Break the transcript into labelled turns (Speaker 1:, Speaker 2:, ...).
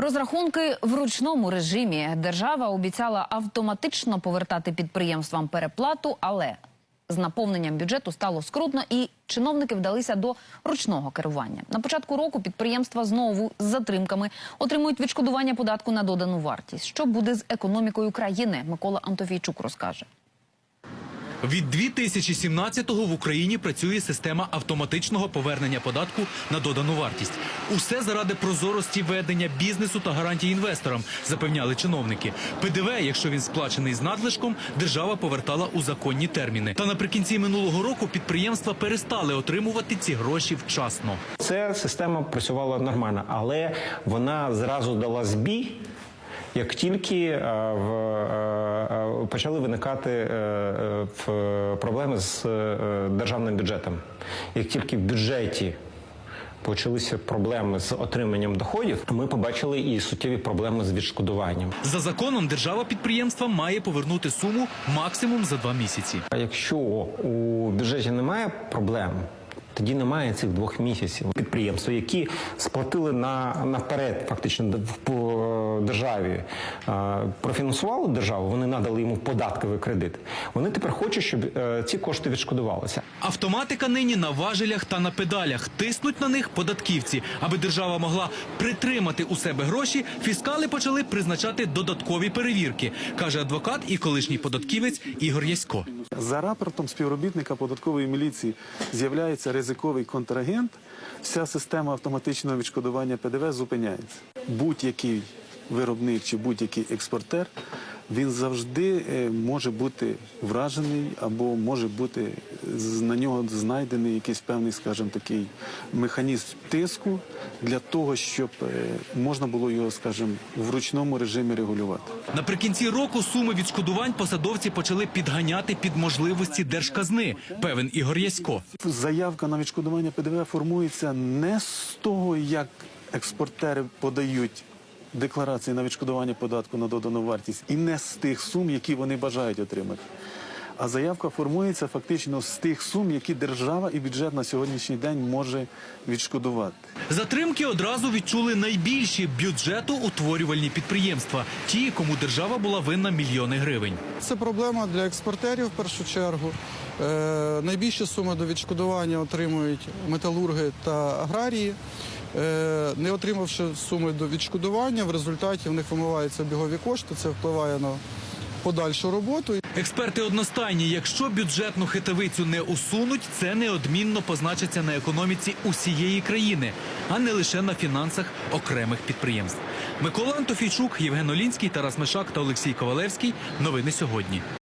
Speaker 1: Розрахунки в ручному режимі. Держава обіцяла автоматично повертати підприємствам переплату, але з наповненням бюджету стало скрутно, і чиновники вдалися до ручного керування. На початку року підприємства знову з затримками отримують відшкодування податку на додану вартість. Що буде з економікою країни? Микола Антофійчук розкаже.
Speaker 2: Від 2017-го в Україні працює система автоматичного повернення податку на додану вартість. Усе заради прозорості ведення бізнесу та гарантій інвесторам, запевняли чиновники. ПДВ, якщо він сплачений з надлишком, держава повертала у законні терміни. Та наприкінці минулого року підприємства перестали отримувати ці гроші вчасно.
Speaker 3: Ця система працювала нормально, але вона зразу дала збій. Як тільки е, в, е, е, почали виникати проблеми з державним бюджетом, як тільки в бюджеті почалися проблеми з отриманням доходів, ми побачили і суттєві проблеми з відшкодуванням.
Speaker 2: За законом держава підприємствам має повернути суму максимум за два місяці.
Speaker 3: А якщо у бюджеті немає проблем, тоді немає цих двох місяців. Підприємства, які сплатили на наперед, фактично державі, е, профінансували державу, вони надали йому податковий кредит. Вони тепер хочуть, щоб е, ці кошти відшкодувалися.
Speaker 2: Автоматика нині на важелях та на педалях. Тиснуть на них податківці. Аби держава могла притримати у себе гроші, фіскали почали призначати додаткові перевірки, каже адвокат і колишній податківець Ігор Ясько.
Speaker 4: За рапортом співробітника податкової міліції з'являється ризиковий контрагент. Вся система автоматичного відшкодування ПДВ зупиняється. Будь-який виробник чи будь-який експортер він завжди е, може бути вражений або може бути на нього знайдений якийсь певний, скажімо, такий механізм тиску для того, щоб е, можна було його, скажімо, в ручному режимі регулювати.
Speaker 2: Наприкінці року суми відшкодувань посадовці почали підганяти під можливості держказни, певен Ігор Ясько.
Speaker 4: Заявка на відшкодування ПДВ формується не з того, як експортери подають декларації на відшкодування податку на додану вартість, і не з тих сум, які вони бажають отримати. А заявка формується фактично з тих сум, які держава і бюджет на сьогоднішній день може відшкодувати.
Speaker 2: Затримки одразу відчули найбільші бюджету утворювальні підприємства, ті, кому держава була винна мільйони гривень.
Speaker 5: Це проблема для експортерів в першу чергу. Е, найбільші суми до відшкодування отримують металурги та аграрії. Е, не отримавши суми до відшкодування, в результаті в них вимиваються бігові кошти. Це впливає на подальшу роботу.
Speaker 2: Експерти одностайні, якщо бюджетну хитавицю не усунуть, це неодмінно позначиться на економіці усієї країни, а не лише на фінансах окремих підприємств. Микола Антофійчук, Євген Олінський, Тарас Мишак та Олексій Ковалевський. Новини сьогодні.